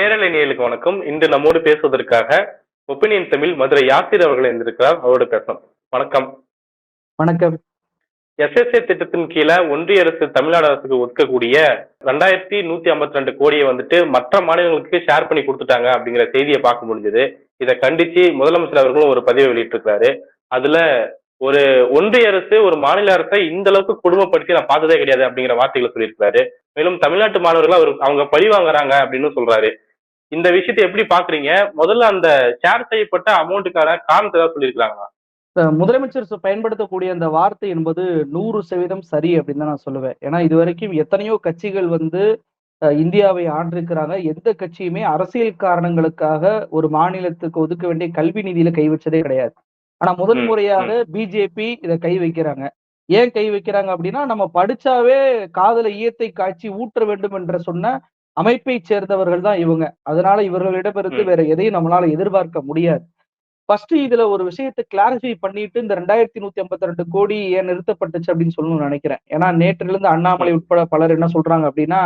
நேரலை நேயலுக்கு வணக்கம். இன்று நம்மோடு பேசுவதற்காக ஒப்பீனியன் தமிழ் மதுரை யாசிர் அவர்கள் இருந்திருக்கிறார் அவரோடு பேசணும் வணக்கம். வணக்கம். எஸ்எஸ்ஏ திட்டத்தின் கீழே ஒன்றிய அரசு தமிழ்நாடு அரசுக்கு ஒதுக்கக்கூடிய ரெண்டாயிரத்தி நூத்தி ஐம்பத்தி ரெண்டு கோடியை வந்துட்டு மற்ற மாநிலங்களுக்கு ஷேர் பண்ணி கொடுத்துட்டாங்க அப்படிங்கிற செய்தியை பார்க்க முடிஞ்சது. இதை கண்டிச்சு முதலமைச்சர் அவர்களும் ஒரு பதிவை வெளியிட்டிருக்கிறாரு. அதுல ஒரு ஒன்றிய அரசு ஒரு மாநில அரசை இந்த அளவுக்கு கொடுமைப்படுத்தி நான் பார்த்ததே கிடையாது அப்படிங்கிற வார்த்தைகளை சொல்லியிருக்கிறாரு. மேலும் தமிழ்நாட்டு மாணவர்கள் அவர் அவங்க பழி வாங்குறாங்க அப்படின்னு சொல்றாரு. இந்த விஷயத்தை எப்படி பாக்குறீங்க? முதல்ல அந்த ஷேர் செய்யப்பட்ட அமௌண்ட்டுக்கான காரணத்தை ஏதாவது சொல்லியிருக்காங்களா முதலமைச்சர் பயன்படுத்தக்கூடிய அந்த வார்த்தை என்பது நூறு சதவீதம் சரி அப்படின்னு தான் நான் சொல்லுவேன். ஏன்னா இது வரைக்கும் எத்தனையோ கட்சிகள் வந்து இந்தியாவை ஆண்டிருக்கிறாங்க. எந்த கட்சியுமே அரசியல் காரணங்களுக்காக ஒரு மாநிலத்துக்கு ஒதுக்க வேண்டிய கல்வி நிதியில கை வச்சதே கிடையாது. ஆனா முதல் முறையாக பிஜேபி இதை கை வைக்கிறாங்க. ஏன் கை வைக்கிறாங்க அப்படின்னா நம்ம படிச்சாவே காதல ஈயத்தை காய்ச்சி ஊற்ற வேண்டும் என்ற சொன்ன அமைப்பை சேர்ந்தவர்கள் தான் இவங்க. அதனால இவர்களிடமிருந்து. வேற எதையும் நம்மளால எதிர்பார்க்க முடியாது. ஃபர்ஸ்ட் இதுல ஒரு விஷயத்தை கிளாரிஃபை பண்ணிட்டு இந்த ரெண்டாயிரத்தி நூத்தி ஐம்பத்தி ரெண்டு கோடி ஏன் நிறுத்தப்பட்டுச்சு அப்படின்னு சொல்லணும்னு நினைக்கிறேன். ஏன்னா நேற்றிலிருந்து இருந்து அண்ணாமலை உட்பட பலர் என்ன சொல்றாங்க அப்படின்னா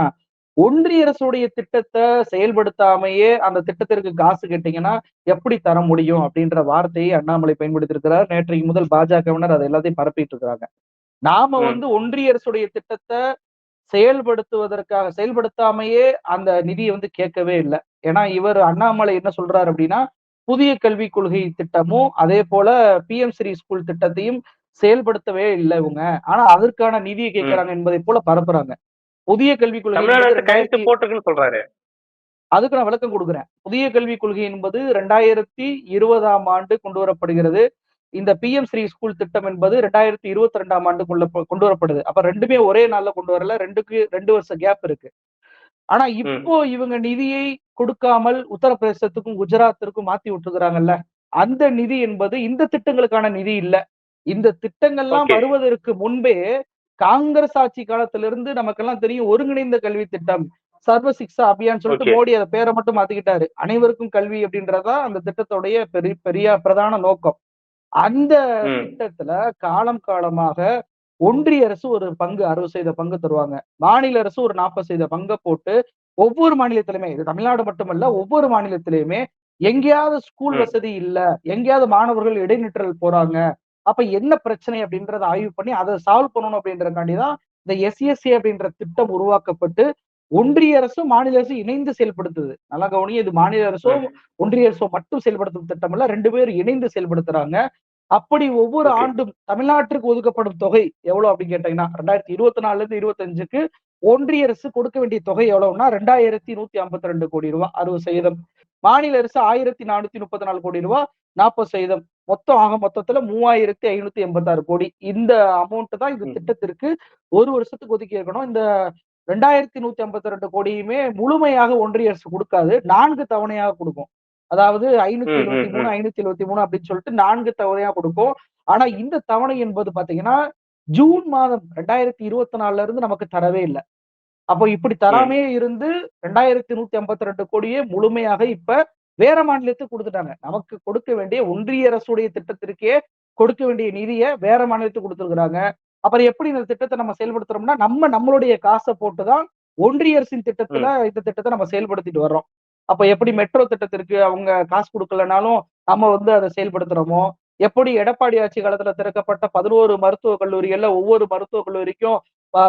ஒன்றிய அரசுடைய திட்டத்தை செயல்படுத்தாமையே அந்த திட்டத்திற்கு காசு கேட்டீங்கன்னா எப்படி தர முடியும் அப்படின்ற வார்த்தையை அண்ணாமலை பயன்படுத்தி இருக்கிறார் நேற்றைக்கு முதல் பாஜகவினர் அதை எல்லாத்தையும் பரப்பிட்டு இருக்காங்க நாம. வந்து ஒன்றிய அரசுடைய திட்டத்தை செயல்படுத்துவதற்காக செயல்படுத்தாமையே அந்த நிதியை வந்து கேட்கவே இல்லை. ஏன்னா இவர் அண்ணாமலை என்ன சொல்றாரு அப்படின்னா புதிய கல்விக் கொள்கை திட்டமும் அதே போல பிஎம் ஸ்ரீ ஸ்கூல் திட்டத்தையும் செயல்படுத்தவே இல்லை இவங்க. ஆனா அதற்கான நிதியை கேட்கறாங்க என்பதை போல பரப்புறாங்க. புதிய கல்விக் கொள்கை சொல்றாரு. அதுக்கு நான் விளக்கம் கொடுக்குறேன். புதிய கல்விக் கொள்கை என்பது ரெண்டாயிரத்தி இருபதாம் ஆண்டு கொண்டு வரப்படுகிறது. இந்த பிஎம் ஸ்ரீ ஸ்கூல் திட்டம் என்பது ரெண்டாயிரத்தி இருபத்தி ரெண்டாம் ஆண்டு கொண்டு வரப்படுது. அப்ப ரெண்டுமே ஒரே நாள்ல கொண்டு வரல. ரெண்டுக்கு ரெண்டு வருஷம் கேப் இருக்கு. ஆனா இப்போ இவங்க நிதியை கொடுக்காமல் உத்தரப்பிரதேசத்துக்கும் குஜராத்திற்கும் மாத்தி விட்டுருக்காங்கல்ல அந்த நிதி என்பது இந்த திட்டங்களுக்கான நிதி இல்ல. இந்த திட்டங்கள்லாம். வருவதற்கு முன்பே காங்கிரஸ் ஆட்சி காலத்திலிருந்து நமக்கெல்லாம் தெரியும் ஒருங்கிணைந்த கல்வி திட்டம் சர்வ சிக்ஷா அபியான் சொல்லிட்டு. மோடி அதை பேரை மட்டும் மாத்திக்கிட்டாரு. அனைவருக்கும் கல்வி அப்படின்றதா அந்த திட்டத்துடைய பெரிய பெரிய பிரதான நோக்கம். அந்த. திட்டத்துல காலம் காலமாக ஒன்றிய அரசு ஒரு பங்கு அறுபது சதவீத பங்கு தருவாங்க மாநில அரசு ஒரு நாற்பது சதவீத பங்கை போட்டு ஒவ்வொரு மாநிலத்திலுமே இது தமிழ்நாடு மட்டுமல்ல ஒவ்வொரு மாநிலத்திலுமே எங்கேயாவது ஸ்கூல். வசதி இல்ல எங்கேயாவது மாணவர்கள் இடைநிற்றல் போறாங்க அப்ப என்ன பிரச்சனை அப்படின்றத ஆய்வு பண்ணி அதை சால்வ் பண்ணணும் அப்படின்றதுக்காண்டி தான் இந்த எஸ்எஸ்சி அப்படின்ற திட்டம் உருவாக்கப்பட்டு ஒன்றிய அரசும் மாநில அரசும் இணைந்து செயல்படுத்துது நல்லா கவனிங்க இது மாநில அரசோ. ஒன்றிய அரசோ மட்டும் செயல்படுத்தும் திட்டம் இல்ல ரெண்டு பேரும் இணைந்து செயல்படுத்துறாங்க அப்படி ஒவ்வொரு. ஆண்டும் தமிழ்நாட்டிற்கு ஒதுக்கப்படும் தொகை எவ்வளவு அப்படின்னு கேட்டீங்கன்னா ரெண்டாயிரத்தி இருபத்தி நாலுல இருந்து இருபத்தஞ்சுக்கு ஒன்றிய அரசு கொடுக்க வேண்டிய தொகை எவ்வளவுன்னா ரெண்டாயிரத்தி நூத்தி ஐம்பத்தி ரெண்டு கோடி ரூபாய் அறுபது சதவீதம் மாநில அரசு ஆயிரத்தி நானூத்தி முப்பத்தி நாலு கோடி ரூபாய் நாற்பது சதவீதம் மொத்தம் ஆக மொத்தத்துல மூவாயிரத்தி ஐநூத்தி எண்பத்தி ஆறு கோடி இந்த அமௌண்ட் தான் இந்த. திட்டத்திற்கு ஒரு வருஷத்துக்கு ஒதுக்கி இருக்கணும் இந்த ரெண்டாயிரத்தி நூத்தி ஐம்பத்தி ரெண்டு கோடியுமே முழுமையாக ஒன்றிய அரசு கொடுக்காது. நான்கு தவணையாக கொடுக்கும். அதாவது ஐநூத்தி எழுபத்தி மூணு. ஐநூத்தி எழுபத்தி மூணு அப்படின்னு சொல்லிட்டு நான்கு தவணையா கொடுக்கும். ஆனா இந்த தவணை என்பது பாத்தீங்கன்னா ஜூன் மாதம் ரெண்டாயிரத்தி இருபத்தி நாலுல இருந்து நமக்கு தரவே இல்லை. அப்போ இப்படி தராமே இருந்து ரெண்டாயிரத்தி நூத்தி ஐம்பத்தி ரெண்டு கோடியே முழுமையாக இப்ப வேற மாநிலத்துக்கு கொடுத்துட்டாங்க. நமக்கு கொடுக்க வேண்டிய ஒன்றிய அரசுடைய திட்டத்திற்கே கொடுக்க வேண்டிய நிதியை வேற மாநிலத்துக்கு கொடுத்துருக்காங்க அப்புறம் எப்படி இந்த திட்டத்தை நம்ம செயல்படுத்துறோம்னா நம்ம நம்மளுடைய காசை போட்டுதான் ஒன்றிய அரசின் திட்டத்துல இந்த திட்டத்தை நம்ம செயல்படுத்திட்டு வர்றோம். அப்ப எப்படி மெட்ரோ திட்டத்திற்கு அவங்க காசு கொடுக்கலனாலும் நம்ம வந்து அதை செயல்படுத்துறோமோ? எப்படி எடப்பாடி ஆட்சி காலத்துல திறக்கப்பட்ட பதினோரு மருத்துவக் கல்லூரிகள்ல ஒவ்வொரு மருத்துவக் கல்லூரிக்கும்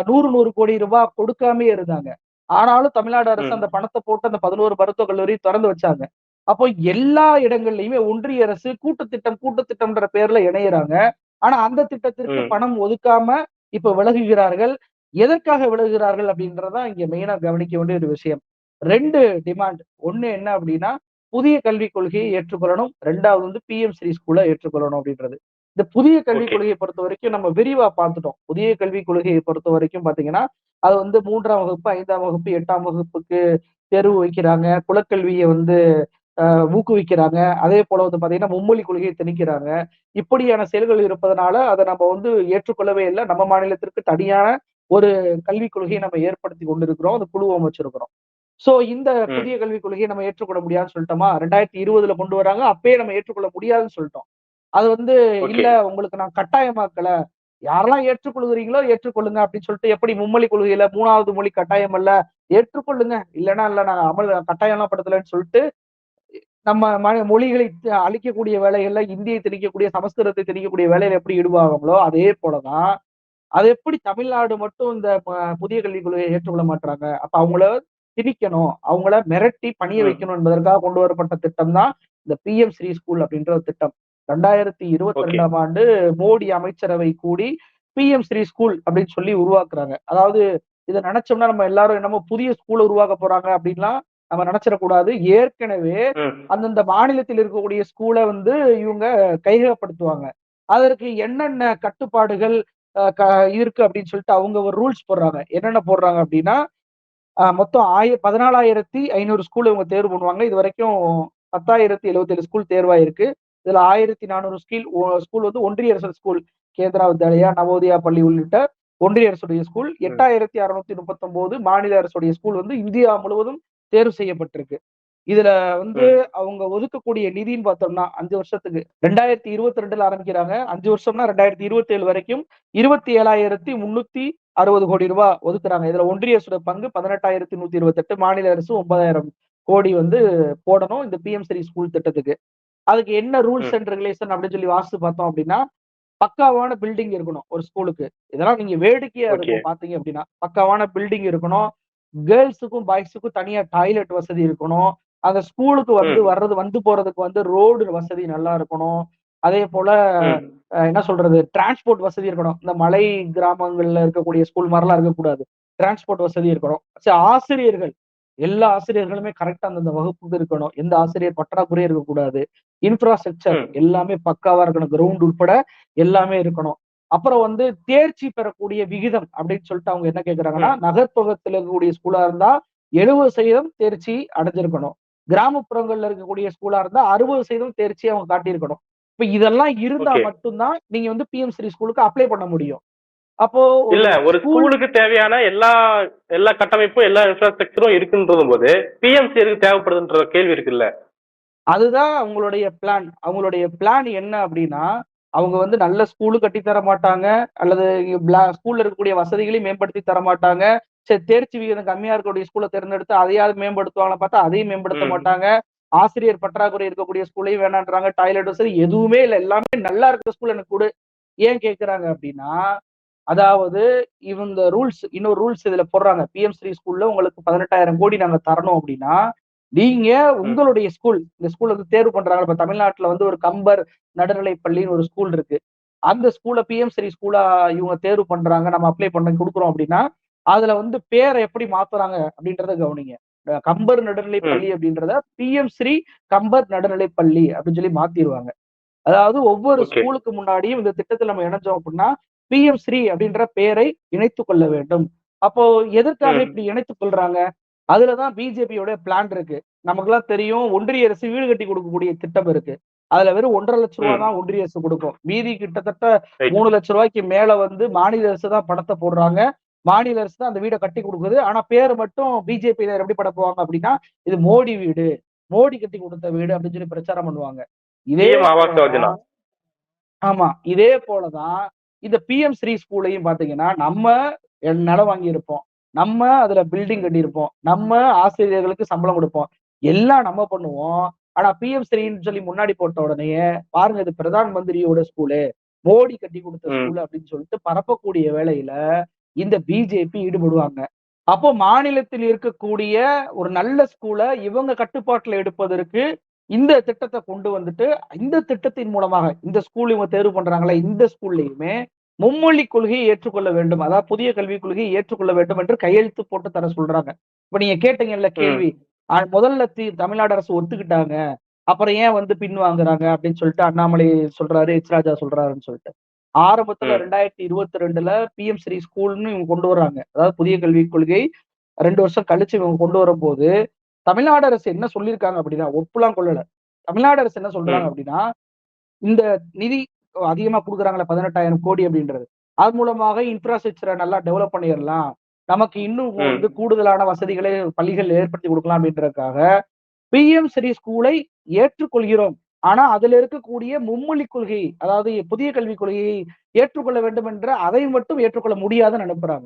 நூறு நூறு கோடி ரூபாய் கொடுக்காமே இருந்தாங்க. ஆனாலும் தமிழ்நாடு அரசு. அந்த பணத்தை போட்டு அந்த பதினோரு மருத்துவக் கல்லூரி திறந்து வச்சாங்க. அப்போ எல்லா இடங்கள்லயுமே ஒன்றிய அரசு கூட்டு திட்டம் கூட்டு திட்டம்ன்ற பேர்ல இணையறாங்க. ஆனா அந்த திட்டத்திற்கு. பணம் ஒதுக்காம இப்ப விலகுகிறார்கள். எதற்காக விலகுகிறார்கள் அப்படின்றதா இங்க மெயினா கவனிக்க வேண்டிய ஒரு விஷயம். ரெண்டு டிமாண்ட் ஒண்ணு என்ன அப்படின்னா புதிய கல்விக் கொள்கையை ஏற்றுக்கொள்ளணும். ரெண்டாவது வந்து பிஎம் ஸ்ரீ ஸ்கூலை ஏற்றுக்கொள்ளணும் அப்படின்றது. இந்த புதிய கல்விக். கொள்கையை பொறுத்த வரைக்கும் நம்ம விரிவா பார்த்துட்டோம். புதிய கல்விக் கொள்கையை பொறுத்த வரைக்கும் பாத்தீங்கன்னா அது வந்து மூன்றாம் வகுப்பு ஐந்தாம் வகுப்பு எட்டாம் வகுப்புக்கு தேர்வு வைக்கிறாங்க. குலக்கல்வியை வந்து ஊக்குவிக்கிறாங்க. அதே போல வந்து பாத்தீங்கன்னா மும்மொழி கொள்கையை திணிக்கிறாங்க. இப்படியான செயல்கள் இருப்பதனால அதை நம்ம வந்து ஏற்றுக்கொள்ளவே இல்லை. நம்ம மாநிலத்திற்கு தனியான ஒரு கல்விக் கொள்கையை நம்ம ஏற்படுத்தி கொண்டிருக்கிறோம். அந்த குழு அமைச்சிருக்கிறோம். சோ இந்த. புதிய கல்விக் கொள்கையை நம்ம ஏற்றுக்கொள்ள முடியாதுன்னு சொல்லிட்டோமா? ரெண்டாயிரத்தி இருபதுல கொண்டு வராங்க. அப்பயே நம்ம ஏற்றுக்கொள்ள முடியாதுன்னு சொல்லிட்டோம். அது வந்து. இல்ல உங்களுக்கு நான் கட்டாயமாக்கல. யாரெல்லாம் ஏற்றுக்கொள்கிறீங்களோ ஏற்றுக்கொள்ளுங்க அப்படின்னு சொல்லிட்டு எப்படி மும்மொழி கொள்கையில மூணாவது மொழி கட்டாயம் அல்ல? ஏற்றுக்கொள்ளுங்க. இல்லைன்னா இல்ல நான் அமல் கட்டாயம்லாம் படுத்தலைன்னு சொல்லிட்டு நம்ம மொழிகளை அழிக்கக்கூடிய வேலைகள்ல இந்தியை திணிக்கக்கூடிய சமஸ்கிருதத்தை திணிக்கக்கூடிய வேலையில எப்படி ஈடுபடுவாங்களோ அதே போலதான் அது எப்படி தமிழ்நாடு மட்டும் இந்த புதிய கல்விக் கொள்கையை ஏற்றுக்கொள்ள மாட்டாங்க அப்ப அவங்கள திணிக்கணும். அவங்கள மிரட்டி பணிய. வைக்கணும் என்பதற்காக கொண்டு வரப்பட்ட திட்டம் தான் இந்த பிஎம் ஸ்ரீ ஸ்கூல் அப்படின்ற ஒரு திட்டம். ரெண்டாயிரத்தி இருபத்தி ரெண்டாம் ஆண்டு மோடி அமைச்சரவை கூடி பிஎம் ஸ்ரீ ஸ்கூல் அப்படின்னு சொல்லி உருவாக்குறாங்க. அதாவது இதை நினைச்சோம்னா நம்ம எல்லாரும் என்னமோ புதிய ஸ்கூலை உருவாக்க போறாங்க அப்படின்லாம் நம்ம நினைச்சிடக்கூடாது ஏற்கனவே அந்தந்த மாநிலத்தில் இருக்கக்கூடிய ஸ்கூலை வந்து இவங்க கையகப்படுத்துவாங்க. அதற்கு என்னென்ன கட்டுப்பாடுகள் இருக்கு அப்படின்னு சொல்லிட்டு அவங்க ஒரு ரூல்ஸ் போடுறாங்க. என்னென்ன போடுறாங்க அப்படின்னா மொத்தம் ஆய பதினாலாயிரத்தி ஐநூறு ஸ்கூல் இவங்க தேர்வு பண்ணுவாங்க. இது வரைக்கும் பத்தாயிரத்தி எழுபத்தேழு ஸ்கூல் தேர்வாயிருக்கு. இதுல ஆயிரத்தி நானூறு ஸ்கூல் ஸ்கூல் வந்து ஒன்றிய அரசு ஸ்கூல் கேந்திரா வித்யாலயா நவோதயா பள்ளி உள்ளிட்ட ஒன்றிய அரசுடைய ஸ்கூல் எட்டாயிரத்தி அறுநூத்தி முப்பத்தொன்பது மாநில அரசுடைய ஸ்கூல் வந்து இந்தியா முழுவதும் தேர்வு செய்யப்பட்டிருக்கு. இதுல வந்து அவங்க ஒதுக்கக்கூடிய நிதின்னு பார்த்தோம்னா அஞ்சு வருஷத்துக்கு. ரெண்டாயிரத்தி இருபத்தி ரெண்டுல ஆரம்பிக்கிறாங்க. அஞ்சு வருஷம்னா ரெண்டாயிரத்தி இருபத்தி ஏழு வரைக்கும் இருபத்தி ஏழாயிரத்தி முன்னூத்தி அறுபது கோடி ரூபாய் ஒதுக்குறாங்க. இதுல ஒன்றிய அரசோட பங்கு பதினெட்டாயிரத்தி நூத்தி இருபத்தெட்டு மாநில அரசு ஒன்பதாயிரம் கோடி வந்து போடணும் இந்த பிஎம் ஸ்ரீ ஸ்கூல் திட்டத்துக்கு. அதுக்கு என்ன ரூல்ஸ் அண்ட் ரெகுலேஷன் அப்படின்னு சொல்லி வாசித்து பார்த்தோம் அப்படின்னா பக்காவான பில்டிங் இருக்கணும் ஒரு ஸ்கூலுக்கு. இதெல்லாம் நீங்க வேடிக்கையா. இருக்கும் பாத்தீங்க அப்படின்னா. பக்காவான பில்டிங் இருக்கணும். கேர்ள்ஸுக்கும் பாய்ஸுக்கும் தனியா டாய்லெட் வசதி இருக்கணும். அந்த ஸ்கூலுக்கு வந்து. வர்றது வந்து போறதுக்கு வந்து ரோடு வசதி நல்லா இருக்கணும். அதே போல என்ன சொல்றது? டிரான்ஸ்போர்ட் வசதி இருக்கணும். இந்த மலை கிராமங்கள்ல இருக்கக்கூடிய ஸ்கூல் மாதிரிலாம் இருக்கக்கூடாது. டிரான்ஸ்போர்ட் வசதி இருக்கணும். சரி, ஆசிரியர்கள். எல்லா ஆசிரியர்களுமே கரெக்டா அந்தந்த வகுப்புக்கு இருக்கணும். எந்த ஆசிரியர் பற்றாக்குறையும் இருக்கக்கூடாது. இன்ஃப்ராஸ்ட்ரக்சர். எல்லாமே பக்காவா இருக்கணும். கிரவுண்ட் உட்பட எல்லாமே இருக்கணும். அப்புறம் வந்து தேர்ச்சி பெறக்கூடிய விகிதம் அப்படின்னு சொல்லிட்டு அவங்க என்ன கேக்குறாங்கன்னா நகர்ப்புறத்துல இருக்கக்கூடிய ஸ்கூலா இருந்தா எழுபது சதவீதம் தேர்ச்சி அடைஞ்சிருக்கணும். கிராமப்புறங்கள்ல இருக்கக்கூடிய ஸ்கூலா இருந்தா அறுபது சதவீதம் தேர்ச்சி அவங்க காட்டியிருக்கணும். இப்ப இதெல்லாம் இருந்தா. மட்டும்தான் நீங்க வந்து பிஎம் ஸ்ரீ ஸ்கூலுக்கு அப்ளை பண்ண முடியும். அப்போ இல்ல ஒரு ஸ்கூலுக்கு தேவையான எல்லா எல்லா கட்டமைப்பும் எல்லா இன்ஃப்ராஸ்ட்ரக்சரும் இருக்குன்றது போது பிஎம்சி எதுக்கு தேவைப்படுதுன்ற கேள்வி இருக்குல்ல? அதுதான் அவங்களுடைய பிளான் அவங்களுடைய பிளான் என்ன அப்படின்னா அவங்க வந்து நல்ல ஸ்கூலு கட்டி தர மாட்டாங்க. அல்லது ஸ்கூல்ல இருக்கக்கூடிய வசதிகளையும் மேம்படுத்தி தர மாட்டாங்க. சரி தேர்ச்சி விகிதம் கம்மியா இருக்கக்கூடிய ஸ்கூலை தேர்ந்தெடுத்து அதையாவது மேம்படுத்துவாங்க பார்த்தா அதையும் மேம்படுத்த. மாட்டாங்க. ஆசிரியர் பற்றாக்குறை இருக்கக்கூடிய ஸ்கூலையும் வேணான்றாங்க. டாய்லெட் வசதி எதுவுமே இல்லை. எல்லாமே நல்லா இருக்கிற ஸ்கூல் எனக்கு கொடு. ஏன் கேக்குறாங்க அப்படின்னா அதாவது இவங்க ரூல்ஸ் இன்னொரு ரூல்ஸ் இதுல போடுறாங்க. பிஎம் ஸ்ரீ ஸ்கூல்ல உங்களுக்கு பதினெட்டாயிரம் கோடி நாங்க தரணும் அப்படின்னா நீங்க உங்களுடைய ஸ்கூல் இந்த ஸ்கூல் வந்து தேர்வு பண்றாங்க இப்ப தமிழ்நாட்டுல வந்து ஒரு கம்பர் நடுநிலைப் பள்ளின்னு ஒரு ஸ்கூல் இருக்கு அந்த ஸ்கூல்ல பிஎம் ஸ்ரீ ஸ்கூலா இவங்க தேர்வு பண்றாங்க நம்ம அப்ளை பண்ண கொடுக்குறோம் அப்படின்னா அதுல வந்து பேரை எப்படி மாத்துறாங்க அப்படின்றத கவனிங்க கம்பர் நடுநிலைப் ம். பள்ளி அப்படின்றத பிஎம் ஸ்ரீ கம்பர் நடுநிலைப் பள்ளி அப்படின்னு சொல்லி மாத்திடுவாங்க அதாவது ஒவ்வொரு. ஸ்கூலுக்கு முன்னாடியும் இந்த திட்டத்தில் நம்ம இணைஞ்சோம் அப்படின்னா பிஎம் ஸ்ரீ அப்படின்ற பெயரை இணைத்துக் கொள்ள வேண்டும் அப்போ எதற்காக. இப்படி இணைத்துக் கொள்றாங்க அதுலதான் பிஜேபியோட பிளான் இருக்கு. நமக்கெல்லாம் தெரியும் ஒன்றிய அரசு வீடு கட்டி கொடுக்கக்கூடிய திட்டம் இருக்கு. அதுல வெறும் ஒன்றரை லட்ச ரூபா ம். தான் ஒன்றிய அரசு கொடுக்கும். மீதி கிட்டத்தட்ட. மூணு லட்ச ரூபாய்க்கு மேல வந்து மாநில அரசு தான் பணத்தை போடுறாங்க. மாநில அரசு தான் அந்த வீடை கட்டி கொடுக்குது. ஆனா பேர் மட்டும் பிஜேபி எப்படி படப்புவாங்க அப்படின்னா இது மோடி வீடு. மோடி கட்டி கொடுத்த வீடு அப்படின்னு சொல்லி பிரச்சாரம் பண்ணுவாங்க. இதே. ஆமா இதே போலதான் இந்த பிஎம் ஸ்ரீ ஸ்கூலையும் பாத்தீங்கன்னா நம்ம நிலம் வாங்கி இருப்போம் நம்ம அதுல பில்டிங் கட்டியிருப்போம். நம்ம ஆசிரியர்களுக்கு சம்பளம் கொடுப்போம். எல்லாம் நம்ம பண்ணுவோம். ஆனா பிஎம் ஸ்ரீன்னு சொல்லி முன்னாடி போட்ட உடனே பாருங்க இது பிரதான் மந்திரியோட ஸ்கூலு மோடி கட்டி கொடுத்த. ஸ்கூல் அப்படின்னு சொல்லிட்டு பரப்பக்கூடிய வேலையில இந்த பிஜேபி ஈடுபடுவாங்க. அப்போ மாநிலத்தில் இருக்கக்கூடிய ஒரு நல்ல ஸ்கூலை இவங்க கட்டுப்பாட்டுல எடுப்பதற்கு இந்த திட்டத்தை கொண்டு வந்துட்டு இந்த திட்டத்தின் மூலமாக இந்த ஸ்கூல் இவங்க தேர்வு பண்றாங்களே இந்த ஸ்கூல்லையுமே மும்மொழி கொள்கையை ஏற்றுக்கொள்ள வேண்டும். அதாவது புதிய கல்விக் கொள்கையை ஏற்றுக்கொள்ள வேண்டும் என்று கையெழுத்து போட்டு தர சொல்றாங்க. இப்ப நீங்க கேட்டீங்கல்ல கேள்வி. முதல்ல தமிழ்நாடு அரசு ஒத்துக்கிட்டாங்க. அப்புறம் ஏன் வந்து பின்வாங்குறாங்க அப்படின்னு சொல்லிட்டு அண்ணாமலை சொல்றாரு எச் ராஜா சொல்றாருன்னு சொல்லிட்டு. ஆரம்பத்துல. ரெண்டாயிரத்தி இருபத்தி ரெண்டுல பிஎம் ஸ்ரீ ஸ்கூல்னு இவங்க கொண்டு வர்றாங்க அதாவது புதிய கல்விக் கொள்கை ரெண்டு வருஷம் கழிச்சு இவங்க கொண்டு வரும்போது தமிழ்நாடு அரசு என்ன சொல்லியிருக்காங்க அப்படின்னா ஒப்புலாம் கொள்ளல. தமிழ்நாடு அரசு என்ன சொல்றாங்க. அப்படின்னா இந்த நிதி அதிகமா கொடுக்குறாங்களே பதினெட்டாயிரம் கோடி அப்படின்றது. அது மூலமாக இன்ஃப்ராஸ்ட்ரக்சரை நல்லா டெவலப் பண்ணிடலாம். நமக்கு இன்னும். வந்து கூடுதலான வசதிகளை பள்ளிகள் ஏற்படுத்தி கொடுக்கலாம் அப்படின்றதுக்காக பிஎம் ஸ்ரீ ஸ்கூலை ஏற்றுக்கொள்கிறோம். ஆனா அதுல இருக்கக்கூடிய மும்மொழி கொள்கை அதாவது புதிய கல்விக் கொள்கையை ஏற்றுக்கொள்ள வேண்டும் என்ற அதை மட்டும் ஏற்றுக்கொள்ள முடியாதுன்னு அனுப்புறாங்க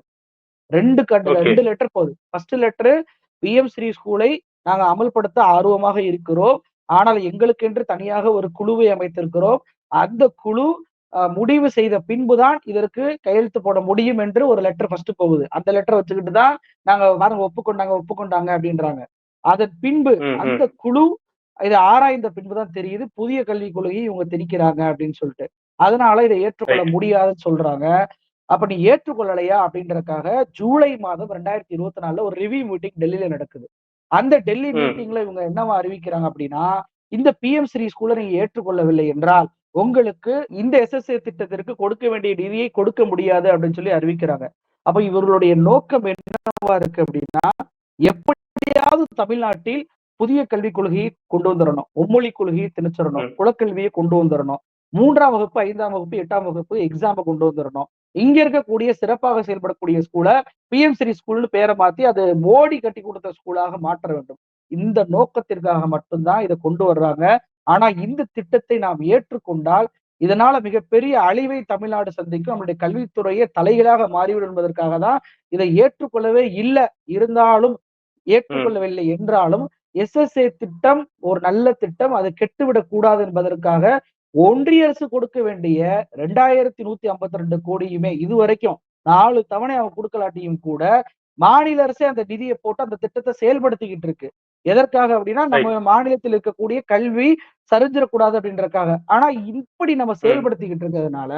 ரெண்டு Okay. ரெண்டு லெட்டர் போகுது ஃபர்ஸ்ட் லெட்டர் பிஎம் ஸ்ரீ ஸ்கூலை நாங்க அமல்படுத்த ஆர்வமாக இருக்கிறோம். ஆனால் எங்களுக்கென்று தனியாக ஒரு குழுவை அமைத்திருக்கிறோம். அந்த குழு முடிவு செய்த பின்புதான் இதற்கு கையெழுத்து போட முடியும் என்று ஒரு லெட்டர் ஃபர்ஸ்ட் போகுது அந்த லெட்டர் வச்சுக்கிட்டு தான் நாங்க பாருங்க ஒப்புக்கொண்டாங்க ஒப்புக்கொண்டாங்க அப்படின்றாங்க அதன் பின்பு. அந்த குழு இதை ஆராய்ந்த பின்புதான் தெரியுது புதிய கல்விக் கொள்கையை இவங்க திணிக்கிறாங்க அப்படின்னு சொல்லிட்டு அதனால இதை ஏற்றுக்கொள்ள. முடியாதுன்னு சொல்றாங்க அப்ப நீ ஏற்றுக்கொள்ளலையா அப்படின்றதுக்காக ஜூலை மாதம் ரெண்டாயிரத்தி இருபத்தி நாலுல ஒரு ரிவ்யூ மீட்டிங் டெல்லியில நடக்குது அந்த டெல்லி. மீட்டிங்ல இவங்க என்னவா அறிவிக்கிறாங்க அப்படின்னா இந்த பிஎம் ஸ்ரீ ஸ்கூலை நீங்க ஏற்றுக்கொள்ளவில்லை என்றால் உங்களுக்கு இந்த எஸ்எஸ்ஏ திட்டத்திற்கு கொடுக்க வேண்டிய நிதியை கொடுக்க முடியாது அப்படின்னு சொல்லி அறிவிக்கிறாங்க. அப்ப இவர்களுடைய நோக்கம் என்னவா இருக்கு அப்படின்னா எப்படியாவது தமிழ்நாட்டில் புதிய கல்விக் கொள்கையை கொண்டு வந்துடணும் மும்மொழி கொள்கையை திணிச்சிடணும். குலக்கல்வியை கொண்டு வந்துடணும் மூன்றாம் வகுப்பு ஐந்தாம் வகுப்பு எட்டாம் வகுப்பு எக்ஸாமை கொண்டு வந்துடணும் இங்க இருக்கக்கூடிய சிறப்பாக செயல்படக்கூடிய ஸ்கூலை பிஎம் ஸ்ரீ ஸ்கூல்னு பேரை மாத்தி அது மோடி கட்டி கொடுத்த ஸ்கூலாக மாற்ற வேண்டும். இந்த நோக்கத்திற்காக மட்டும்தான் இதை கொண்டு வர்றாங்க. ஆனா இந்த திட்டத்தை நாம் ஏற்றுக்கொண்டால் இதனால மிகப்பெரிய அழிவை தமிழ்நாடு சந்திக்கும் நம்மளுடைய கல்வித்துறையே தலைகளாக மாறிவிடும் என்பதற்காக தான் இதை ஏற்றுக்கொள்ளவே இல்லை. இருந்தாலும் ஏற்றுக்கொள்ளவில்லை என்றாலும் எஸ்எஸ்ஏ திட்டம் ஒரு நல்ல திட்டம் அது கெட்டுவிடக் கூடாது என்பதற்காக ஒன்றிய அரசு கொடுக்க வேண்டிய ரெண்டாயிரத்தி நூத்தி ஐம்பத்தி ரெண்டு கோடியுமே இதுவரைக்கும் நாலு தவணை அவங்க கொடுக்கலாட்டியும் கூட மாநில அரசே அந்த நிதியை போட்டு அந்த திட்டத்தை செயல்படுத்திக்கிட்டு இருக்கு. எதற்காக அப்படின்னா நம்ம மாநிலத்தில் இருக்கக்கூடிய கல்வி சரிஞ்சிடக்கூடாது அப்படின்றதுக்காக. ஆனா இப்படி நம்ம செயல்படுத்திக்கிட்டு இருக்கிறதுனால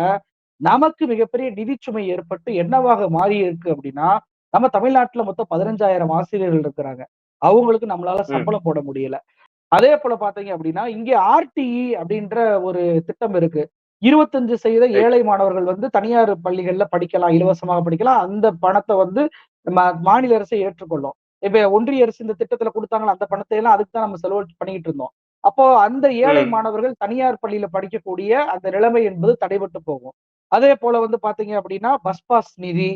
நமக்கு மிகப்பெரிய நிதிச்சுமை ஏற்பட்டு என்னவாக மாறி இருக்கு அப்படின்னா நம்ம தமிழ்நாட்டுல மொத்தம் பதினஞ்சாயிரம் ஆசிரியர்கள் இருக்கிறாங்க. அவங்களுக்கு நம்மளால சம்பளம் போட முடியல. அதே போல பாத்தீங்க அப்படின்னா இங்க ஆர்டிஇ அப்படின்ற ஒரு திட்டம் இருக்கு. இருபத்தஞ்சு சதவீத ஏழை மாணவர்கள் வந்து தனியார் பள்ளிகள்ல படிக்கலாம் இலவசமாக படிக்கலாம். அந்த பணத்தை வந்து மாநில அரசை ஏற்றுக்கொள்ளும். இப்ப ஒன்றிய அரசு இந்த திட்டத்துல கொடுத்தாங்களா அந்த பணத்தை எல்லாம் அதுக்கு தான் நம்ம செலவு பண்ணிட்டு இருந்தோம் அப்போ அந்த ஏழை. மாணவர்கள் தனியார் பள்ளியில படிக்கக்கூடிய அந்த நிலைமை என்பது தடைபட்டு போகும் அதே போல வந்து பாத்தீங்க அப்படின்னா பஸ் பாஸ் நிதி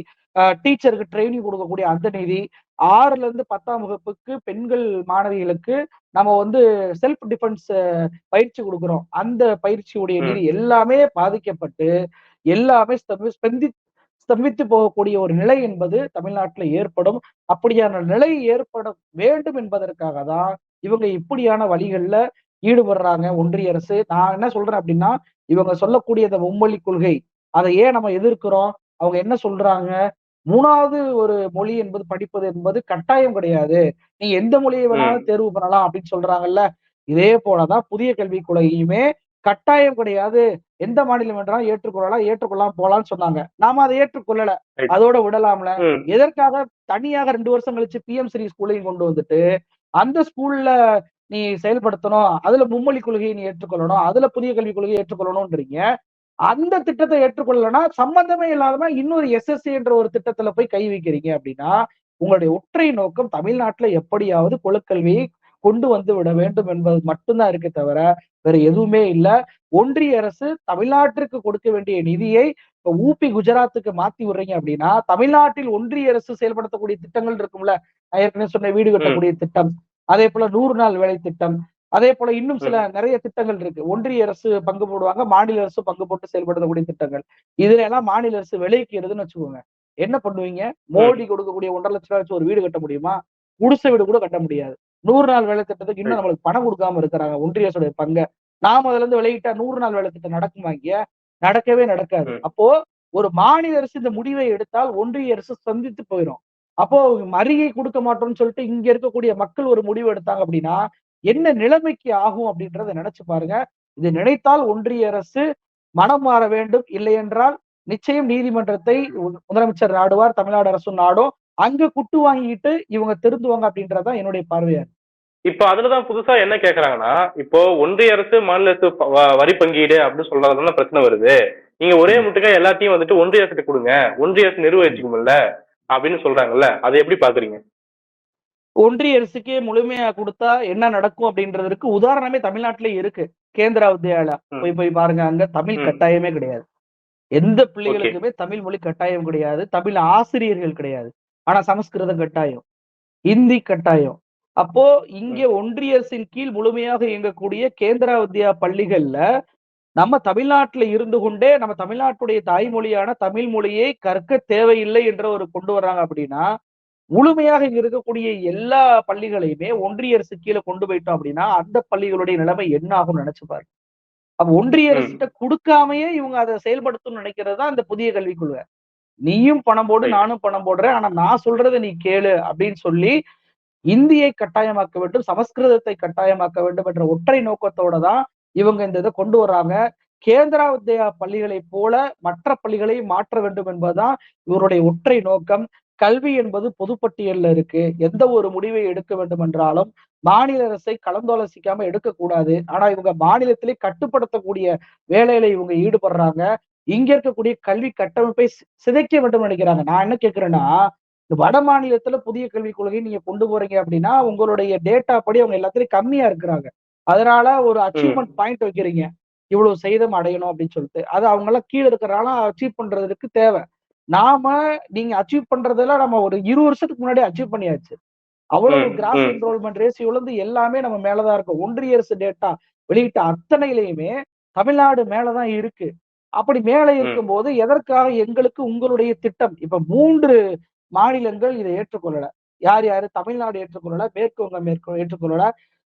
டீச்சருக்கு ட்ரைனிங் கொடுக்கக்கூடிய அந்த நிதி ஆறுல இருந்து பத்தாம் வகுப்புக்கு பெண்கள் மாணவிகளுக்கு நம்ம வந்து செல்ஃப் டிஃபென்ஸ் பயிற்சி கொடுக்கிறோம் அந்த பயிற்சியுடைய. நிதி எல்லாமே பாதிக்கப்பட்டு எல்லாமே ஸ்பந்தி ஸ்தம்பித்து போகக்கூடிய ஒரு நிலை என்பது தமிழ்நாட்டுல ஏற்படும். அப்படியான நிலை ஏற்பட வேண்டும் என்பதற்காக தான் இவங்க இப்படியான வழிகள்ல ஈடுபடுறாங்க. ஒன்றிய அரசு. நான் என்ன சொல்றேன் அப்படின்னா இவங்க சொல்லக்கூடிய இந்த மும்மொழி கொள்கை. அதை ஏன் நம்ம எதிர்க்கிறோம்? அவங்க என்ன சொல்றாங்க? மூணாவது ஒரு மொழி என்பது படிப்பது என்பது கட்டாயம் கிடையாது. நீ எந்த மொழியை வேணாலும் தேர்வு பண்ணலாம் அப்படின்னு சொல்றாங்கல்ல. இதே போலதான் புதிய கல்விக் கொள்கையுமே கட்டாயம் கிடையாது. எந்த மாநிலம் வேணாலும் ஏற்றுக்கொள்ளலாம் ஏற்றுக்கொள்ளலாம் போலாம்னு சொன்னாங்க நாம அதை ஏற்றுக்கொள்ளல. அதோட விடலாம்ல. எதற்காக தனியாக ரெண்டு வருஷம் கழிச்சு பிஎம் ஸ்ரீ ஸ்கூலையும் கொண்டு வந்துட்டு அந்த ஸ்கூல்ல நீ செயல்படுத்தணும் அதுல மும்மொழி கொள்கையை நீ ஏற்றுக்கொள்ளணும் அதுல புதிய கல்விக் கொள்கையை ஏற்றுக்கொள்ளணும்ன்றீங்க அந்த திட்டத்தை ஏற்றுக்கொள்ளலன்னா சம்பந்தமே இல்லாம இன்னொரு எஸ்எஸ்சி என்ற ஒரு திட்டத்துல போய் கை வைக்கிறீங்க அப்படின்னா உங்களுடைய ஒற்றை நோக்கம் தமிழ்நாட்டுல எப்படியாவது குலக்கல்வியை கொண்டு வந்து விட வேண்டும் என்பது மட்டும்தான் இருக்கே தவிர வேற எதுவுமே இல்ல. ஒன்றிய அரசு தமிழ்நாட்டிற்கு கொடுக்க வேண்டிய நிதியை ஊபி குஜராத்துக்கு மாத்தி விடுறீங்க அப்படின்னா தமிழ்நாட்டில் ஒன்றிய அரசு செயல்படுத்தக்கூடிய திட்டங்கள் இருக்கும்ல? நான் ஏற்கனவே சொன்ன வீடு கட்டக்கூடிய திட்டம் அதே போல நூறு நாள் வேலை திட்டம் அதே போல இன்னும் சில நிறைய திட்டங்கள் இருக்கு. ஒன்றிய அரசு பங்கு போடுவாங்க மாநில அரசு பங்கு போட்டு செயல்படுத்தக்கூடிய திட்டங்கள். இதுல எல்லாம் மாநில அரசு விலைக்கிறதுன்னு வச்சுக்கோங்க. என்ன பண்ணுவீங்க? மோடி கொடுக்கக்கூடிய ஒன்றரை லட்சம் ரூபாய் வச்சு ஒரு வீடு கட்ட முடியுமா? குடிசை வீடு கூட கட்ட முடியாது. நூறு நாள் வேலை திட்டத்துக்கு இன்னும் நம்மளுக்கு பணம் கொடுக்காம இருக்கிறாங்க ஒன்றிய அரசுடைய பங்க. நாம அதுல இருந்து விலகிட்டா நூறு நாள் வேலை திட்டம் நடக்குமா இங்க? நடக்கவே நடக்காது. அப்போ ஒரு மாநில அரசு இந்த முடிவை எடுத்தால் ஒன்றிய அரசு சந்தித்து போயிடும் அப்போ மறிகை கொடுக்க மாட்டோம்னு சொல்லிட்டு இங்க இருக்கக்கூடிய மக்கள் ஒரு முடிவு எடுத்தாங்க அப்படின்னா என்ன நிலைமைக்கு ஆகும் அப்படின்றத நினைச்சு பாருங்க. இது நினைத்தால் ஒன்றிய அரசு மனம் மாற வேண்டும். இல்லை என்றால் நிச்சயம் நீதிமன்றத்தை முதலமைச்சர் நாடுவார் தமிழ்நாடு அரசும் நாடும். அங்க குட்டு வாங்கிட்டு இவங்க திருந்துவாங்க அப்படின்றதுதான் என்னுடைய பார்வையா. இப்போ அதுலதான் புதுசா என்ன கேக்குறாங்கன்னா இப்போ ஒன்றிய அரசு மாநில அரசு வரி பங்கீடு அப்படின்னு சொல்றதுல பிரச்சனை வருது. நீங்க ஒரே முட்டுக்கா எல்லாத்தையும் வந்துட்டு ஒன்றிய அரசுக்கு கொடுங்க. ஒன்றிய அரசு நிர்வகிச்சுக்கும்ல அப்படின்னு சொல்றாங்கல்ல. அதை எப்படி பாக்குறீங்க? ஒன்றிய அரசுக்கே முழுமையா கொடுத்தா என்ன நடக்கும் அப்படின்றதுக்கு உதாரணமே தமிழ்நாட்டிலே இருக்கு. கேந்திரா வித்யாலயா. போய் போய் பாருங்க அங்க தமிழ். கட்டாயமே கிடையாது. எந்த பிள்ளைகளுக்குமே தமிழ் மொழி கட்டாயம் கிடையாது. தமிழ் ஆசிரியர்கள் கிடையாது. ஆனா சமஸ்கிருதம் கட்டாயம். ஹிந்தி கட்டாயம். அப்போ இங்க ஒன்றிய அரசின் கீழ் முழுமையாக இயங்கக்கூடிய கேந்திரா வித்யா பள்ளிகள்ல நம்ம தமிழ்நாட்டுல இருந்து கொண்டே நம்ம தமிழ்நாட்டுடைய தாய்மொழியான தமிழ் மொழியை கற்க தேவையில்லை என்ற ஒரு கொண்டு வர்றாங்க அப்படின்னா முழுமையாக இங்க இருக்கக்கூடிய எல்லா பள்ளிகளையுமே ஒன்றிய அரசு கீழே கொண்டு போயிட்டோம் அப்படின்னா அந்த பள்ளிகளுடைய நிலைமை என்ன ஆகும்னு நினைச்சு பாருங்க. அப்ப ஒன்றிய. அரசிட்ட கொடுக்காமயே இவங்க அதை செயல்படுத்தணும்னு நினைக்கிறது தான் இந்த புதிய கல்விக் கொள்கை. நீயும் பணம் போடு. நானும் பணம் போடுறேன். ஆனா நான் சொல்றதை நீ கேளு அப்படின்னு சொல்லி இந்தியை கட்டாயமாக்க வேண்டும் சமஸ்கிருதத்தை கட்டாயமாக்க வேண்டும் என்ற ஒற்றை நோக்கத்தோட தான் இவங்க இந்த இதை கொண்டு வர்றாங்க கேந்திரா வித்யா பள்ளிகளை போல மற்ற பள்ளிகளை மாற்ற வேண்டும் என்பதுதான் இவருடைய ஒற்றை நோக்கம். கல்வி என்பது பொதுப்பட்டியல்ல இருக்கு. எந்த ஒரு முடிவை எடுக்க வேண்டும் என்றாலும் மாநில அரசை கலந்தாலோசிக்காம எடுக்கக்கூடாது. ஆனா இவங்க மாநிலத்திலே கட்டுப்படுத்தக்கூடிய வேலையில இவங்க ஈடுபடுறாங்க. இங்க இருக்கக்கூடிய கல்வி கட்டமைப்பை சிதைக்க வேண்டும் நினைக்கிறாங்க. நான் என்ன கேக்குறேன்னா இந்த வட மாநிலத்துல புதிய கல்விக் கொள்கை நீங்க கொண்டு போறீங்க அப்படின்னா உங்களுடைய டேட்டா படி அவங்க எல்லாத்துலயும் கம்மியா இருக்கிறாங்க. அதனால ஒரு அச்சீவ்மெண்ட் பாயிண்ட் வைக்கிறீங்க. இவ்வளவு செய்தம் அடையணும் அப்படின்னு சொல்லிட்டு. அது அவங்க எல்லாம் கீழே இருக்கிறனால அச்சீவ் பண்றதுக்கு தேவை. நாம நீங்க அச்சீவ் பண்றதெல்லாம் நம்ம ஒரு இரு வருஷத்துக்கு முன்னாடி அச்சீவ் பண்ணியாச்சு. அவ்வளவு கிராஸ். என்ரோல்மெண்ட் ரேஷியோல இருந்து எல்லாமே நம்ம மேலதான் இருக்கும் ஒன்றிய அரசு டேட்டா வெளியிட்ட அத்தனையிலையுமே தமிழ்நாடு மேலதான் இருக்கு. அப்படி மேல இருக்கும்போது எதற்காக எங்களுக்கு உங்களுடைய திட்டம்? இப்ப மூன்று மாநிலங்கள் இதை ஏற்றுக்கொள்ளல. யார் யாரு? தமிழ்நாடு ஏற்றுக்கொள்ளல மேற்கு வங்கம் மேற்கு ஏற்றுக்கொள்ளல.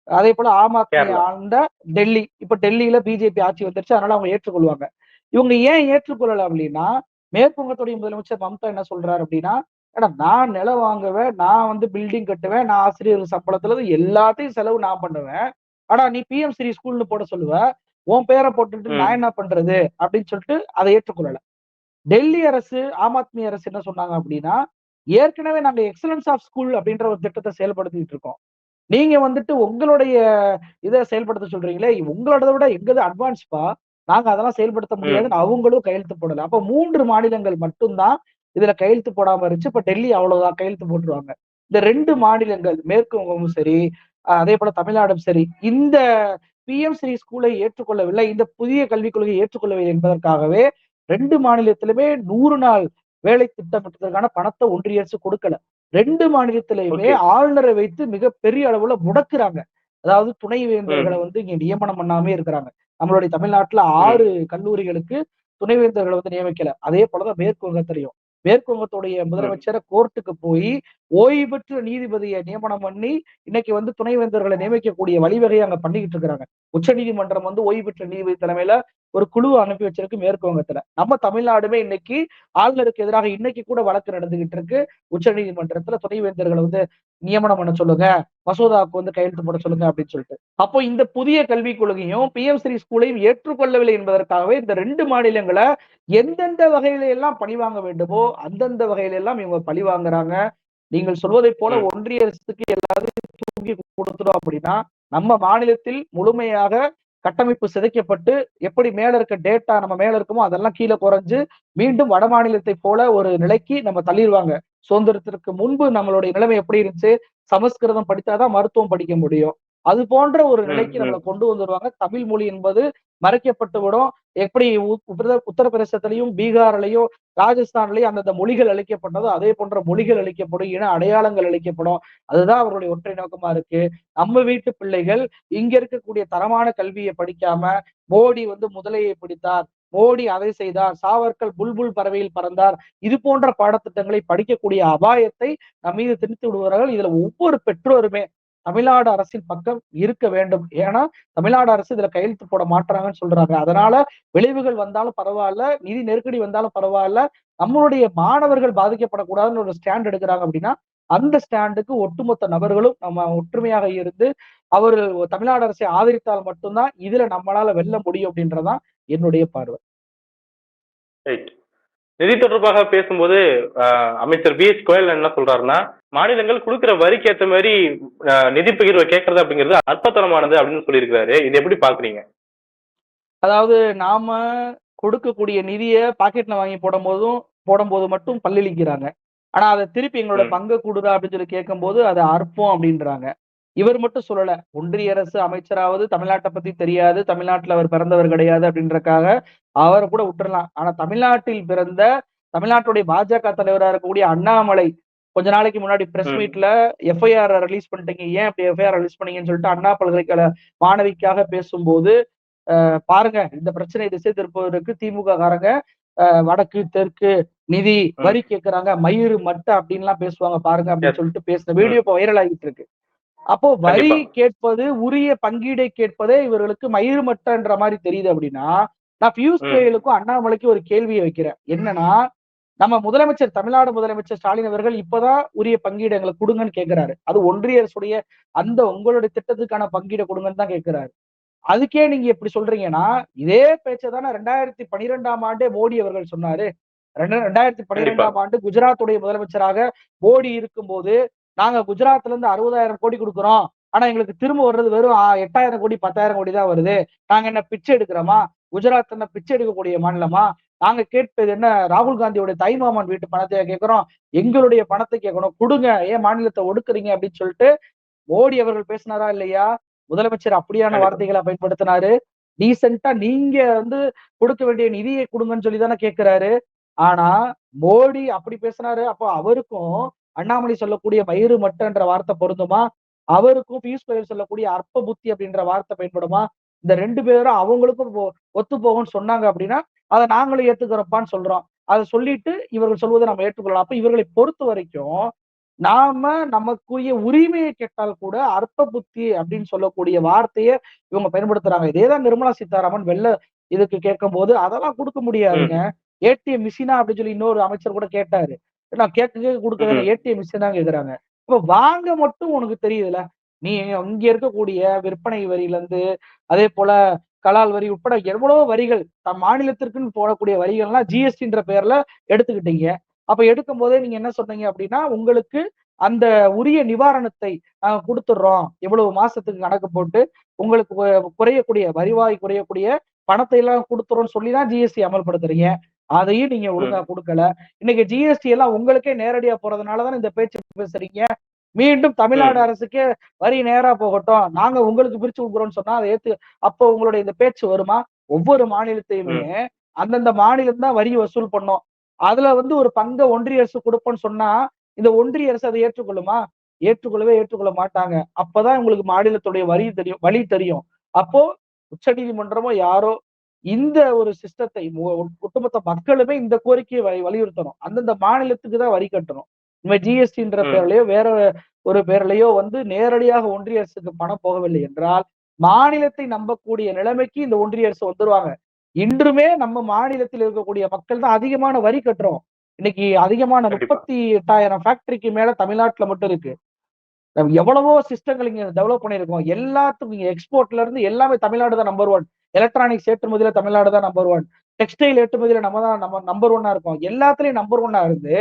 அதே போல ஆம் ஆத்மி. ஆண்ட டெல்லி. இப்ப டெல்லியில பிஜேபி ஆட்சி வந்துருச்சு அதனால அவங்க ஏற்றுக்கொள்வாங்க. இவங்க ஏன் ஏற்றுக்கொள்ளல அப்படின்னா மேற்கு வங்கத்துடைய முதலமைச்சர் மம்தா என்ன சொல்றாரு அப்படின்னா நான் நிலம் வாங்குவேன் நான் வந்து பில்டிங் கட்டுவேன் நான் ஆசிரியர் சம்பளத்துல எல்லாத்தையும் செலவு நான் பண்ணுவேன். ஆனா நீ பிஎம் ஸ்ரீ ஸ்கூல்னு போட சொல்லுவ உன் பேரை போட்டுட்டு. நான் என்ன பண்றது? அப்படின்னு சொல்லிட்டு அதை ஏற்றுக்கொள்ளல. டெல்லி அரசு ஆம் ஆத்மி அரசு என்ன சொன்னாங்க அப்படின்னா ஏற்கனவே நாங்க எக்ஸலன்ஸ் ஆஃப் ஸ்கூல் அப்படின்ற ஒரு திட்டத்தை செயல்படுத்திட்டு இருக்கோம். நீங்க வந்துட்டு உங்களுடைய இதை செயல்படுத்த சொல்றீங்களே உங்களோட விட எங்கது அட்வான்ஸ்பா நாங்க அதெல்லாம் செயல்படுத்த முடியாதுன்னு அவங்களும் கையெழுத்து போடல. அப்ப மூன்று மாநிலங்கள் மட்டும்தான் இதுல கையெழுத்து போடாம இருந்துச்சு. இப்ப டெல்லி அவ்வளவுதான் கையெழுத்து போட்டுருவாங்க. இந்த ரெண்டு மாநிலங்கள் மேற்கு வங்கமும் சரி அதே போல தமிழ்நாடும் சரி இந்த பிஎம் ஸ்ரீ ஸ்கூலை ஏற்றுக்கொள்ளவில்லை. இந்த புதிய கல்விக் கொள்கையை ஏற்றுக்கொள்ளவில்லை என்பதற்காகவே ரெண்டு மாநிலத்திலுமே நூறு நாள் வேலை திட்டமிட்டதற்கான பணத்தை ஒன்றிய அரசு கொடுக்கல. ரெண்டு மாநிலத்திலுமே Okay. ஆளுநரை வைத்து மிக பெரிய அளவுல முடக்குறாங்க. அதாவது துணை வேந்தர்களை வந்து இங்க நியமனம் பண்ணாமே இருக்கிறாங்க. நம்மளுடைய தமிழ்நாட்டுல ஆறு கல்லூரிகளுக்கு துணைவேந்தர்களை வந்து நியமிக்கல. அதே போலதான் மேற்கு வங்கத்திலையும் மேற்கு வங்கத்துடைய முதலமைச்சரை கோர்ட்டுக்கு போய் ஓய்வு பெற்ற நீதிபதியை நியமனம் பண்ணி இன்னைக்கு வந்து துணைவேந்தர்களை நியமிக்கக்கூடிய வழிவகையை அங்க பண்ணிக்கிட்டு இருக்கிறாங்க. உச்சநீதிமன்றம் வந்து ஓய்வு பெற்ற நீதிபதி தலைமையில ஒரு குழுவை அனுப்பி வச்சிருக்கு மேற்கு வங்கத்துல நம்ம தமிழ்நாடுமே இன்னைக்கு ஆளுநருக்கு எதிராக இன்னைக்கு கூட வழக்கு நடந்துகிட்டு இருக்கு. உச்சநீதிமன்றத்துல துணைவேந்தர்களை வந்து நியமனம் பண்ண சொல்லுங்க மசோதாவுக்கு வந்து கையெழுத்து போட சொல்லுங்க அப்படின்னு சொல்லிட்டு. அப்போ இந்த புதிய கல்விக் கொள்கையும் பிஎம் ஸ்ரீ ஸ்கூலையும் ஏற்றுக்கொள்ளவில்லை என்பதற்காகவே இந்த ரெண்டு மாநிலங்களை எந்தெந்த வகையில எல்லாம் பழி வாங்க வேண்டுமோ அந்தந்த வகையில எல்லாம் இவங்க பழி வாங்குறாங்க. நீங்கள் சொல்வதை போல. ஒன்றிய அரசுக்கு எல்லாத்தையும் தூக்கி கொடுத்துடும் அப்படின்னா நம்ம மாநிலத்தில் முழுமையாக கட்டமைப்பு சிதைக்கப்பட்டு எப்படி மேல இருக்க டேட்டா நம்ம மேல இருக்குமோ அதெல்லாம் கீழே குறைஞ்சு மீண்டும் வட மாநிலத்தை போல ஒரு நிலைக்கு நம்ம தள்ளிடுவாங்க. சுதந்திரத்திற்கு முன்பு நம்மளுடைய நிலைமை எப்படி இருந்துச்சு? சமஸ்கிருதம் படித்தாதான் மருத்துவம் படிக்க முடியும். அது போன்ற ஒரு நிலைக்கு. நம்மளை கொண்டு வந்துருவாங்க. தமிழ் மொழி என்பது மறைக்கப்பட்டு விடும். எப்படி உத்தரப்பிரதேசத்திலையும் பீகார்லயும் ராஜஸ்தான்லயும் அந்தந்த மொழிகள் அளிக்கப்பட்டதோ அதே போன்ற மொழிகள் அளிக்கப்படும் இன அடையாளங்கள் அளிக்கப்படும் அதுதான் அவருடைய ஒற்றை நோக்கமா இருக்கு. நம்ம வீட்டு பிள்ளைகள் இங்க இருக்கக்கூடிய தரமான கல்வியை படிக்காம மோடி வந்து முதலையை பிடித்தார். மோடி அதை செய்தார். சாவர்கர் புல்புல் பறவையில் பறந்தார். இது போன்ற பாடத்திட்டங்களை படிக்கக்கூடிய அபாயத்தை நம் மீது திணித்து விடுவார்கள் இதுல ஒவ்வொரு பெற்றோருமே தமிழ்நாடு அரசின் பக்கம் இருக்க வேண்டும். ஏன்னா தமிழ்நாடு அரசு இதுல கையெழுத்து போட மாட்டாங்கன்னு சொல்றாங்க. அதனால விளைவுகள் வந்தாலும் பரவாயில்ல நிதி நெருக்கடி வந்தாலும் பரவாயில்ல நம்மளுடைய மாணவர்கள் பாதிக்கப்படக்கூடாதுன்னு ஒரு ஸ்டாண்ட் எடுக்கிறாங்க அப்படின்னா அந்த ஸ்டாண்டுக்கு ஒட்டுமொத்த நபர்களும் நம்ம ஒற்றுமையாக இருந்து அவர்கள் தமிழ்நாடு அரசை ஆதரித்தால் மட்டும்தான் இதுல நம்மளால வெல்ல முடியும் அப்படின்றதான் என்னுடைய பார்வை. ரைட் நிதி தொடர்பாக பேசும்போது அமைச்சர் பி. எச் கோயல் என்ன சொல்றாருன்னா மாநிலங்கள் கொடுக்கிற வரிக்கு ஏற்ற மாதிரி நிதி பகிர்வை கேட்கறது அப்படிங்கிறது அற்பத்தனமானது அப்படின்னு சொல்லியிருக்காரு இது எப்படி பாக்குறீங்க? அதாவது நாம கொடுக்கக்கூடிய நிதியை பாக்கெட்ல வாங்கி போடும் போதும் போடும்போது மட்டும் பல்லிழிக்கிறாங்க. ஆனா அதை திருப்பி எங்களோட. பங்கு கொடுடா அப்படின்னு சொல்லி கேட்கும்போது அது அற்பம் அப்படின்றாங்க இவர் மட்டும் சொல்லல ஒன்றிய அரசு அமைச்சராவது தமிழ்நாட்டை பத்தி தெரியாது தமிழ்நாட்டுல அவர் பிறந்தவர் கிடையாது அப்படின்றக்காக அவரை கூட விட்டுறலாம் ஆனா தமிழ்நாட்டில் பிறந்த தமிழ்நாட்டுடைய பாஜக தலைவரா இருக்கக்கூடிய அண்ணாமலை கொஞ்ச நாளைக்கு முன்னாடி பிரஸ். மீட்ல எஃப்ஐஆர் ரிலீஸ் பண்ணிட்டீங்க ஏன் அப்படி எஃப்ஐஆர் ரிலீஸ் பண்ணீங்கன்னு சொல்லிட்டு அண்ணா பல்கலைக்கழக மாணவிக்காக பேசும்போது பாருங்க இந்த பிரச்சனை திசை திருப்பதற்கு திமுக காரங்க வடக்கு தெற்கு நிதி வரி கேக்குறாங்க மயிறு மட்டை அப்படின்லாம் பேசுவாங்க பாருங்க அப்படின்னு. சொல்லிட்டு பேசின வீடியோ இப்போ வைரல் ஆகிட்டு இருக்கு அப்போ வரி. கேட்பது உரிய பங்கீடை கேட்பதே இவர்களுக்கு மயிறு மட்டன்ற மாதிரி தெரியுது அப்படின்னா நான் பியூஷ். கோயலுக்கும் அண்ணாமலைக்கும் ஒரு கேள்வியை வைக்கிறேன். என்னன்னா நம்ம முதலமைச்சர் தமிழ்நாடு முதலமைச்சர் ஸ்டாலின் அவர்கள் இப்பதான் உரிய பங்கீடு எங்களுக்கு கொடுங்கன்னு கேக்குறாரு. அது ஒன்றிய அரசுடைய அந்த உங்களுடைய திட்டத்துக்கான பங்கீடை கொடுங்கன்னு தான் கேக்குறாரு. அதுக்கே நீங்க எப்படி சொல்றீங்கன்னா இதே பேச்சை தானே ரெண்டாயிரத்தி பனிரெண்டாம் ஆண்டே மோடி அவர்கள் சொன்னாரு. ரெண்டாயிரத்தி பனிரெண்டாம் ஆண்டு குஜராத்துடைய முதலமைச்சராக மோடி இருக்கும்போது நாங்க குஜராத்ல இருந்து அறுபதாயிரம் கோடி கொடுக்குறோம். ஆனா எங்களுக்கு திரும்ப வர்றது வெறும் எட்டாயிரம் கோடி பத்தாயிரம் கோடி தான் வருது. நாங்க என்ன பிச்சை எடுக்கிறோமா? குஜராத் என்ன பிச்சை எடுக்கக்கூடிய மாநிலமா? நாங்க கேட்பது என்ன ராகுல் காந்தியோட தாய்மாமன் வீட்டு பணத்தை கேட்கிறோம்? எங்களுடைய பணத்தை கேட்கணும். கொடுங்க ஏன் மாநிலத்தை ஒடுக்குறீங்க அப்படின்னு சொல்லிட்டு மோடி அவர்கள் பேசினாரா இல்லையா? முதலமைச்சர் அப்படியான. வார்த்தைகளை பயன்படுத்தினாரு. டீசெண்டா நீங்க வந்து கொடுக்க வேண்டிய நிதியை கொடுங்கன்னு சொல்லி தானே கேட்கிறாரு. ஆனா மோடி அப்படி பேசினாரு. அப்போ அவருக்கும் அண்ணாமலை சொல்லக்கூடிய மயிறு மட்டன்ற வார்த்தை பொருந்துமா? அவருக்கும் பியூஷ் கோயல் சொல்லக்கூடிய அற்ப புத்தி அப்படின்ற வார்த்தை பயன்படுமா? இந்த ரெண்டு பேரும் அவங்களுக்கும் ஒத்து போகும்னு சொன்னாங்க அப்படின்னா அதை நாங்களும் ஏத்துக்கிறோம்ப்பான்னு சொல்றோம். அதை சொல்லிட்டு இவர்கள் சொல்வதை நம்ம ஏற்றுக்கொள்ளலாம். அப்ப இவர்களை பொறுத்த வரைக்கும் நாம நமக்குரிய உரிமையை கேட்டால் கூட அற்ப புத்தி அப்படின்னு சொல்லக்கூடிய வார்த்தையை இவங்க பயன்படுத்துறாங்க. இதேதான் நிர்மலா சீதாராமன் வெள்ள இதுக்கு கேட்கும் போது அதெல்லாம் கொடுக்க முடியாதுங்க. ஏடிஎம் மிஷினா அப்படின்னு சொல்லி இன்னொரு அமைச்சர் கூட கேட்டாரு. நான் கேட்க கேட்க கொடுக்கறது. ஏடிஎம் மிஷின் கேக்குறாங்க இப்ப வாங்க மட்டும் உனக்கு தெரியுதுல. நீ இங்க இருக்கக்கூடிய விற்பனை வரியில இருந்து அதே போல கலால் வரி உட்பட எவ்வளவோ வரிகள் தம் மாநிலத்திற்குன்னு போடக்கூடிய வரிகள்லாம் ஜிஎஸ்டின்ற பேர்ல எடுத்துக்கிட்டீங்க. அப்ப எடுக்கும் போதே நீங்க என்ன சொன்னீங்க அப்படின்னா உங்களுக்கு அந்த உரிய நிவாரணத்தை நாங்க கொடுத்துடுறோம். இவ்வளவு மாசத்துக்கு கணக்கு போட்டு உங்களுக்கு குறையக்கூடிய வரிவாய் குறையக்கூடிய பணத்தை எல்லாம் கொடுத்துறோம்னு சொல்லி தான் ஜிஎஸ்டி அமல்படுத்துறீங்க. அதையும் நீங்க ஒழுங்கா கொடுக்கல. இன்னைக்கு ஜிஎஸ்டி எல்லாம் உங்களுக்கே நேரடியா போறதுனாலதான் இந்த பேச்சு பேசுறீங்க? மீண்டும் தமிழ்நாடு அரசுக்கே வரி நேரா போகட்டும். நாங்க உங்களுக்கு பிரிச்சு கொடுக்குறோம்னு சொன்னா அதை ஏத்து அப்போ உங்களுடைய இந்த பேச்சு வருமா? ஒவ்வொரு மாநிலத்தையுமே அந்தந்த மாநிலம் தான் வரி வசூல் பண்ணும். அதுல வந்து ஒரு பங்கை ஒன்றிய அரசு கொடுப்போம்னு சொன்னா இந்த ஒன்றிய அரசு அதை ஏற்றுக்கொள்ளுமா? ஏற்றுக்கொள்ளவே ஏற்றுக்கொள்ள மாட்டாங்க. அப்பதான் உங்களுக்கு மாநிலத்துடைய வரி தெரியும் வழி தெரியும். அப்போ உச்சநீதிமன்றமோ யாரோ இந்த ஒரு சிஸ்டத்தை ஒட்டுமொத்த மக்களுமே இந்த கோரிக்கையை வலி- வலியுறுத்தணும். அந்தந்த மாநிலத்துக்கு தான் வரி கட்டணும். இந்த ஜிஎஸ்டின்ற. பேர்லயோ வேற ஒரு பேர்லயோ வந்து நேரடியாக ஒன்றிய அரசுக்கு பணம் போகவில்லை என்றால் மாநிலத்தை நம்பக்கூடிய நிலைமைக்கு இந்த ஒன்றிய அரசு வந்துருவாங்க. இன்றுமே நம்ம மாநிலத்தில் இருக்கக்கூடிய மக்கள் தான் அதிகமான வரி கட்டுறோம். இன்னைக்கு அதிகமான. முப்பத்தி எட்டாயிரம் ஃபேக்டரிக்கு மேல தமிழ்நாட்டுல மட்டும் இருக்கு. எவ்வளவோ சிஸ்டங்கள் இங்க டெவலப் பண்ணிருக்கோம் எல்லாத்துக்கும் இங்க எக்ஸ்போர்ட்ல இருந்து எல்லாமே தமிழ்நாடு தான் நம்பர் ஒன் எலக்ட்ரானிக்ஸ் ஏற்றுமதியில தமிழ்நாடு தான் நம்பர் ஒன் டெக்ஸ்டைல் ஏற்றுமதியில நம்ம தான் நம்ம நம்பர் ஒன்னா இருக்கோம். எல்லாத்துலயும் நம்பர் ஒன்னா இருந்து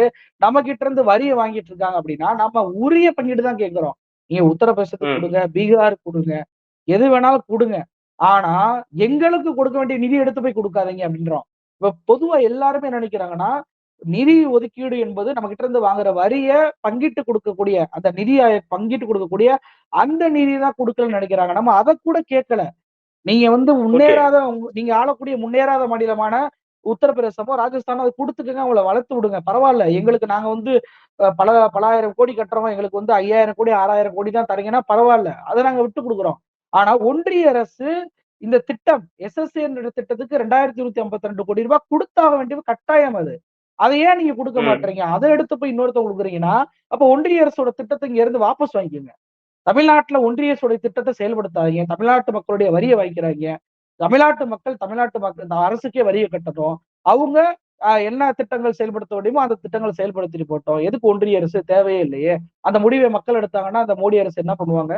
நம்ம கிட்ட இருந்து வரியை வாங்கிட்டு இருக்காங்க அப்படின்னா நம்ம உரிய பங்கீடு தான் கேட்கிறோம். நீங்க உத்தரப்பிரதேசத்துக்கு. கொடுங்க பீகார் கொடுங்க எது வேணாலும் கொடுங்க. ஆனா எங்களுக்கு கொடுக்க வேண்டிய நிதி எடுத்து போய் கொடுக்காதீங்க அப்படின்றோம். இப்ப பொதுவா எல்லாருமே என்ன நினைக்கிறாங்கன்னா நிதி ஒதுக்கீடு என்பது நம்ம கிட்ட இருந்து வாங்குற வரிய பங்கிட்டு கொடுக்கக்கூடிய அந்த நிதியை பங்கிட்டு கொடுக்கக்கூடிய அந்த நிதி தான் கொடுக்கலன்னு நினைக்கிறாங்க. நம்ம அதை கூட கேட்கல. நீங்க வந்து முன்னேறாத நீங்க ஆளக்கூடிய முன்னேறாத மாநிலமான உத்தரப்பிரதேசமோ ராஜஸ்தானோ அதை கொடுத்துக்கங்க அவங்கள வளர்த்து விடுங்க. பரவாயில்ல. எங்களுக்கு நாங்க வந்து பல பலாயிரம் கோடி கட்டுறோம். எங்களுக்கு வந்து ஐயாயிரம் கோடி ஆறாயிரம் கோடி தான் தரீங்கன்னா பரவாயில்ல. அதை நாங்க விட்டு கொடுக்குறோம். ஆனா ஒன்றிய அரசு இந்த திட்டம் எஸ்எஸ்ஏ என்ற திட்டத்துக்கு ரெண்டாயிரத்தி இருநூத்தி ஐம்பத்தி ரெண்டு கோடி ரூபாய் கொடுத்தாக வேண்டியது கட்டாயம் அது. அதை ஏன் நீங்க கொடுக்க. மாட்டீங்க அதை எடுத்து போய் இன்னொருத்தவங்க கொடுக்குறீங்கன்னா அப்ப ஒன்றிய அரசோட திட்டத்தை இங்க இருந்து வாபஸ் வாங்கிக்கோங்க. தமிழ்நாட்டுல ஒன்றிய அரசுடைய திட்டத்தை செயல்படுத்தாதீங்க. தமிழ்நாட்டு மக்களுடைய வரியை வாங்கிக்கிறாங்க தமிழ்நாட்டு மக்கள் தமிழ்நாட்டு மக்கள் இந்த அரசுக்கே வரியை கட்டணும் அவங்க என்ன திட்டங்கள் செயல்படுத்த முடியுமோ அந்த திட்டங்களை செயல்படுத்திட்டு போட்டோம் எதுக்கு ஒன்றிய அரசு தேவையே இல்லையே? அந்த முடிவை மக்கள் எடுத்தாங்கன்னா அந்த மோடி அரசு என்ன பண்ணுவாங்க?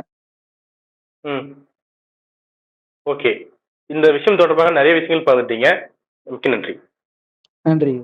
ஓகே. இந்த விஷயம் தொடர்பாக நிறைய விஷயங்கள் பார்த்துட்டீங்க மிக்க நன்றி. நன்றி.